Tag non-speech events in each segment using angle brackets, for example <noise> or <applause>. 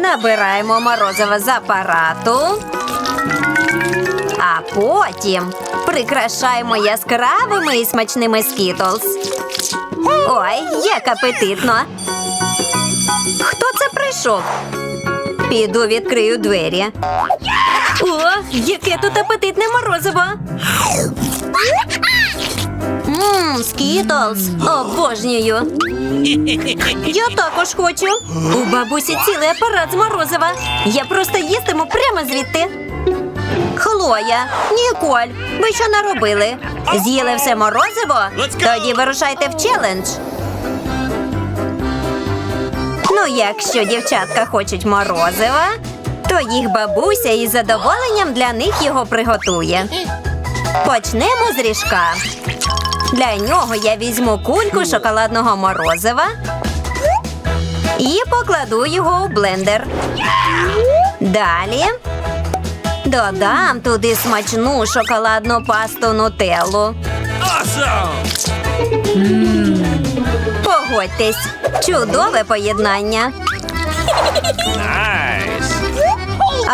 Набираємо морозиво з апарату. А потім прикрашаємо яскравими і смачними скітлз. Ой, як апетитно. Хто це прийшов? Піду відкрию двері. О, яке тут апетитне морозиво. Ммм, скітлз. Обожнюю. Я також хочу. У бабусі цілий апарат з морозива. Я просто їстиму прямо звідти. Хлоя, Ніколь, ви що наробили? З'їли все морозиво? Тоді вирушайте в челендж. Ну, якщо дівчатка хочуть морозива, то їх бабуся із задоволенням для них його приготує. Почнемо з ріжка. Для нього я візьму кульку шоколадного морозива і покладу його у блендер. Далі додам туди смачну шоколадну пасту нутеллу. Awesome! Погодьтесь, чудове поєднання. Nice!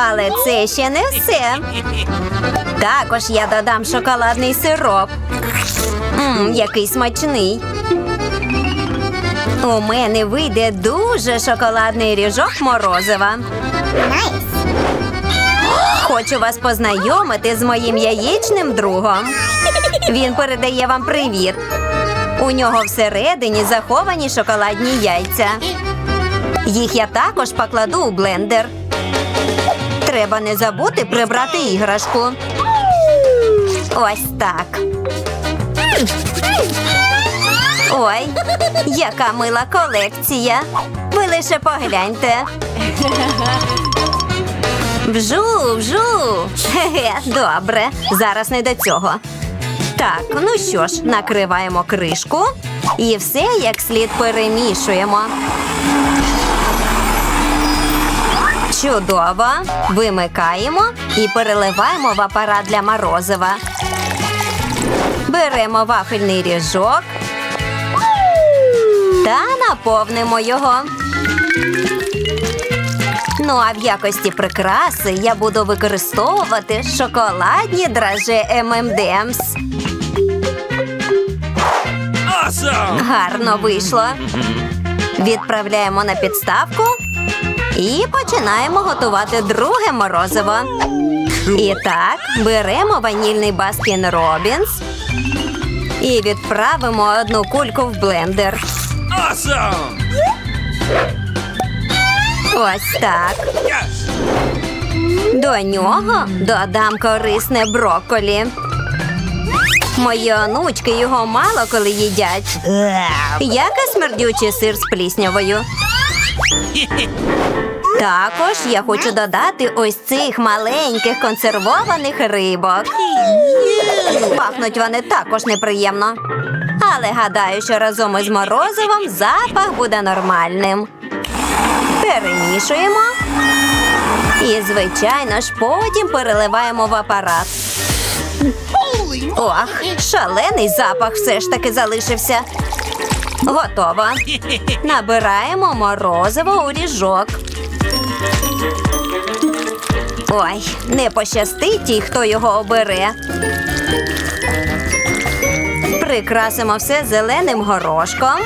Але це ще не все. Також я додам шоколадний сироп. Мм, який смачний. У мене вийде дуже шоколадний ріжок морозива. Хочу вас познайомити з моїм яєчним другом. Він передає вам привіт. У нього всередині заховані шоколадні яйця. Їх я також покладу у блендер. Треба не забути прибрати іграшку. Ось так. Ой, яка мила колекція. Ви лише погляньте. Вжу, вжу. Добре. Зараз не до цього. Так, ну що ж, накриваємо кришку і все як слід перемішуємо. Чудово. Вимикаємо і переливаємо в апарат для морозива. Беремо вафельний ріжок та наповнимо його. Ну а в якості прикраси я буду використовувати шоколадні драже M&M's. Awesome! Гарно вийшло. Відправляємо на підставку і починаємо готувати друге морозиво. І так, беремо ванільний баскін Робінс і відправимо одну кульку в блендер. Awesome! Ось так. Yes! До нього додам корисне брокколі. Мої онучки його мало коли їдять. Як і смердючий сир з пліснявою. <laughs> Також я хочу додати ось цих маленьких консервованих рибок. Пахнуть вони також неприємно. Але гадаю, що разом із морозивом запах буде нормальним. Перемішуємо. І, звичайно ж, потім переливаємо в апарат. Ох, шалений запах все ж таки залишився. Готово. Набираємо морозиво у ріжок. Ой, не пощастить тій, хто його обере. Прикрасимо все зеленим горошком.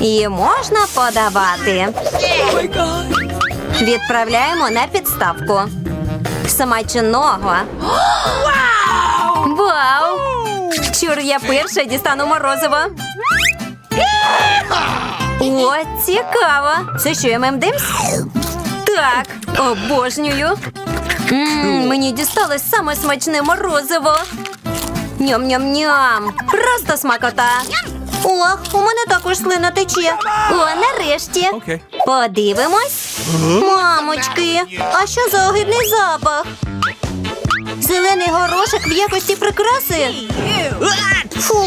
І можна подавати. Відправляємо на підставку. Смачного. Вау! Чур, я перша дістану морозиво. О, цікаво. Це що, ММДМС? Так, обожнюю. Мені дісталось саме смачне морозиво. Ням-ням-ням. Просто смакота. Ох, у мене також слина тече. О, нарешті. Окей. Подивимось. Мамочки, а що за огидний запах? Зелений горошок в якості прикраси? Фу.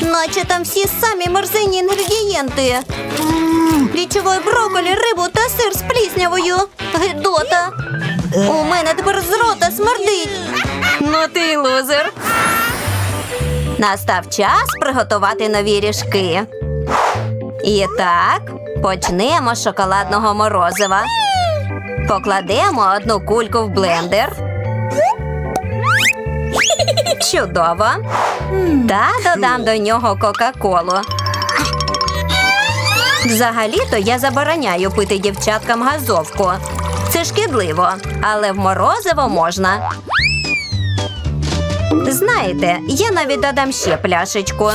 Наче там всі самі мерзенні інгредієнти. Відчуваю брокколі, рибу та сир з пліснявою. Гидота. У мене тепер з рота смердить. Ну ти лузер. Настав час приготувати нові ріжки. І так, почнемо з шоколадного морозива. Покладемо одну кульку в блендер. Чудово. Та додам до нього Кока-Колу. Взагалі-то я забороняю пити дівчаткам газовку. Це шкідливо, але в морозиво можна. Знаєте, я навіть додам ще пляшечку.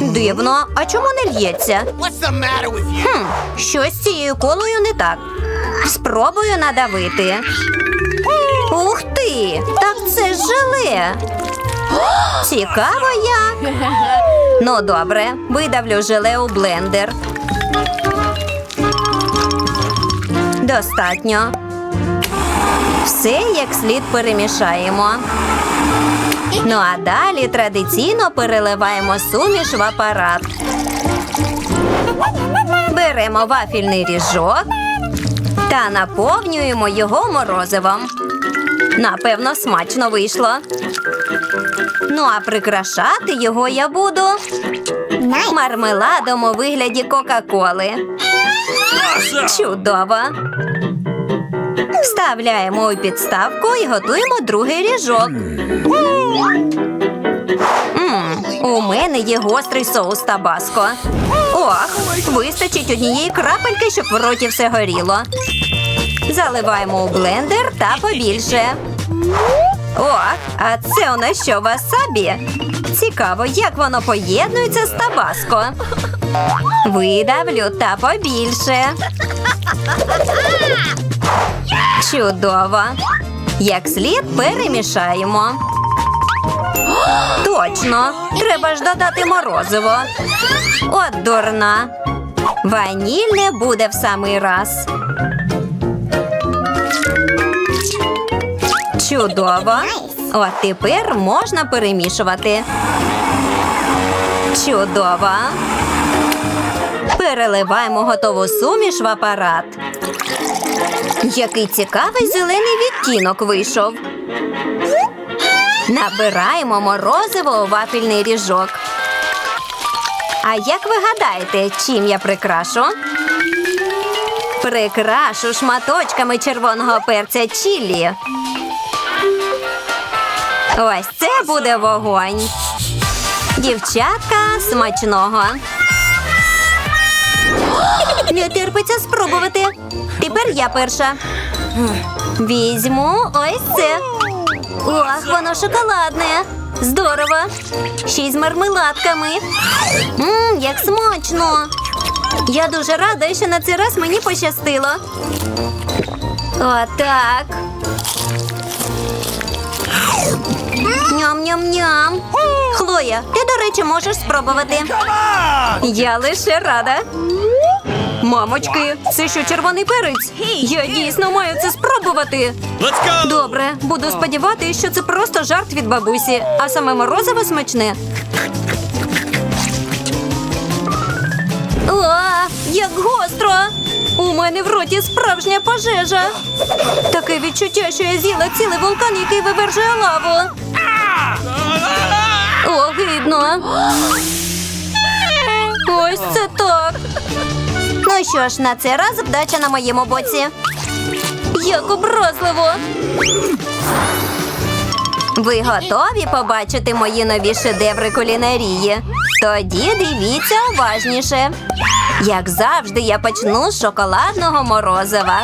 Дивно, а чому не л'ється? Хм, щось з цією колою не так. Спробую надавити. Ух ти! Так це ж желе. Цікаво як. Ну, добре, видавлю желе у блендер. Достатньо. Все як слід перемішаємо. Ну а далі традиційно переливаємо суміш в апарат. Беремо вафільний ріжок та наповнюємо його морозивом. Напевно, смачно вийшло. Ну а прикрашати його я буду мармеладом у вигляді Кока-Коли. Чудово. Вставляємо у підставку і готуємо другий ріжок. М, у мене є гострий соус табаско. Ох, вистачить однієї крапельки, щоб в роті все горіло. Заливаємо у блендер та побільше. Ох, а це у нас що васабі? Цікаво, як воно поєднується з табаско. Видавлю та побільше. Чудово. Як слід перемішаємо. Точно, треба ж додати морозиво. От дурна. Ванільне буде в самий раз. Чудово. От тепер можна перемішувати. Чудово. Переливаємо готову суміш в апарат. Який цікавий зелений відтінок вийшов. Набираємо морозиво у вафельний ріжок. А як ви гадаєте, чим я прикрашу? Прикрашу шматочками червоного перця чілі. Ось це буде вогонь. Дівчатка смачного. Не терпиться спробувати. Тепер я перша. Візьму ось це. Ох, воно шоколадне. Здорово. Ще й з мармеладками. Мм, як смачно. Я дуже рада, що на цей раз мені пощастило. Отак. Ням-ням-ням. Хлоя, ти, до речі, можеш спробувати. Я лише рада. Мамочки, це що червоний перець? Я дійсно маю це спробувати. Добре, буду сподіватися, що це просто жарт від бабусі, а саме морозиво смачне. О, як гостро! У мене в роті справжня пожежа. Таке відчуття, що я з'їла цілий вулкан, який вивержує лаву. Огидно. Ось це так. Ну що ж, на цей раз вдача на моєму боці. Як образливо. Ви готові побачити мої нові шедеври кулінарії? Тоді дивіться уважніше. Як завжди, я почну з шоколадного морозива.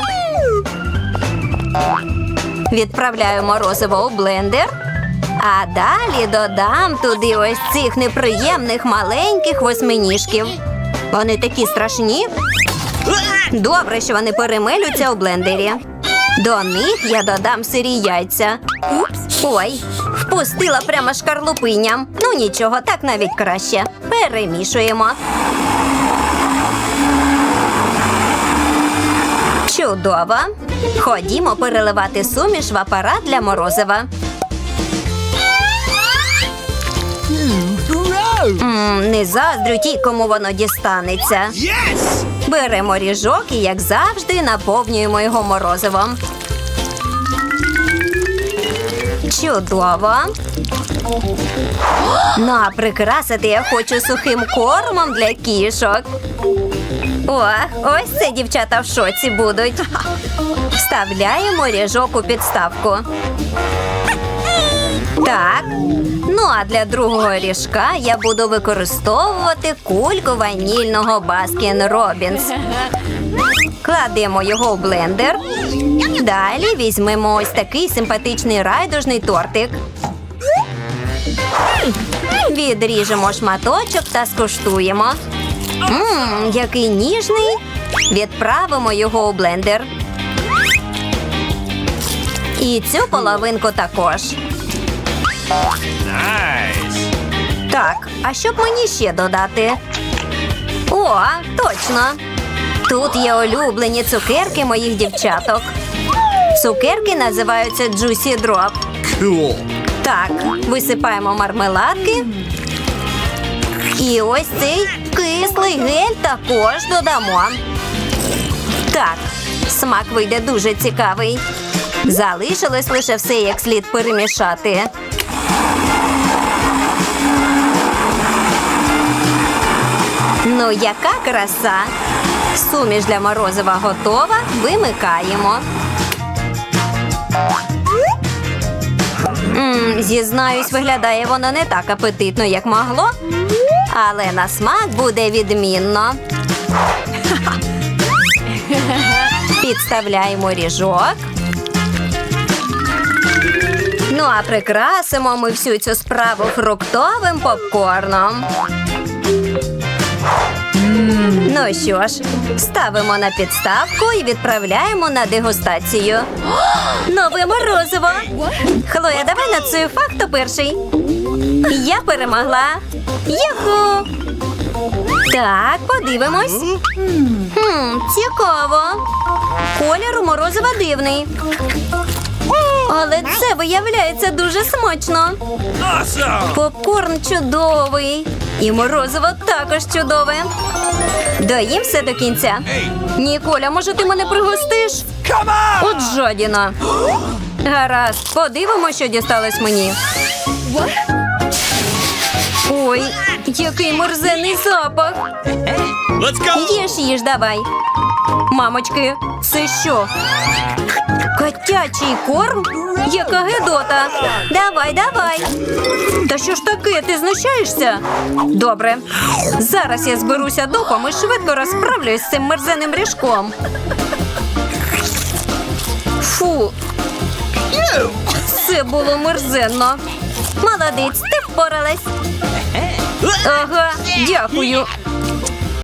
Відправляю морозиво у блендер. А далі додам туди ось цих неприємних маленьких восьминіжків. Вони такі страшні. Добре, що вони перемилються у блендері. До них я додам сирі яйця. Ой, впустила прямо шкарлупиням. Ну нічого, так навіть краще. Перемішуємо. Чудово. Ходімо переливати суміш в апарат для морозива. М, не заздрю тій, кому воно дістанеться. Yes! Беремо ріжок і, як завжди, наповнюємо його морозивом. Чудово. Ну, а прикрасити я хочу сухим кормом для кішок. О, ось це дівчата в шоці будуть. Вставляємо ріжок у підставку. Так. Ну а для другого ріжка я буду використовувати кульку ванільного Баскін Робінс. Кладемо його в блендер. Далі візьмемо ось такий симпатичний райдужний тортик. Відріжемо шматочок та скуштуємо. Мм, який ніжний. Відправимо його у блендер. І цю половинку також. Nice. Так, а що б мені ще додати? О, точно. Тут є улюблені цукерки моїх дівчаток. Цукерки називаються Juicy Drop. Cool. Так, висипаємо мармеладки. І ось цей кислий гель також додамо. Так, смак вийде дуже цікавий. Залишилось лише все як слід перемішати. Ну, яка краса! Суміш для морозива готова. Вимикаємо. М, зізнаюсь, виглядає воно не так апетитно, як могло. Але на смак буде відмінно. Підставляємо ріжок. Ну а прикрасимо ми всю цю справу фруктовим попкорном. Ну що ж, ставимо на підставку і відправляємо на дегустацію. Нове морозиво! Хлоя, давай на цю факту перший. Я перемогла. Юху! Так, подивимось. Хм, цікаво. Колір у морозива дивний. Але це виявляється дуже смачно. Попкорн чудовий. І морозиво також чудове. Доїм все до кінця. Ніколя, може, ти мене пригостиш? От жадіна. Гаразд, подивимо, що дісталось мені. Ой, який мерзенний запах. Їж, їж, давай. Мамочки, це що? Котячий корм? Яка гедота. Давай, давай. Та що ж таке, ти знущаєшся? Добре. Зараз я зберуся духом і швидко розправлюсь з цим мерзенним ріжком. Фу. Це було мерзенно. Молодець, ти впоралась. Ага, дякую.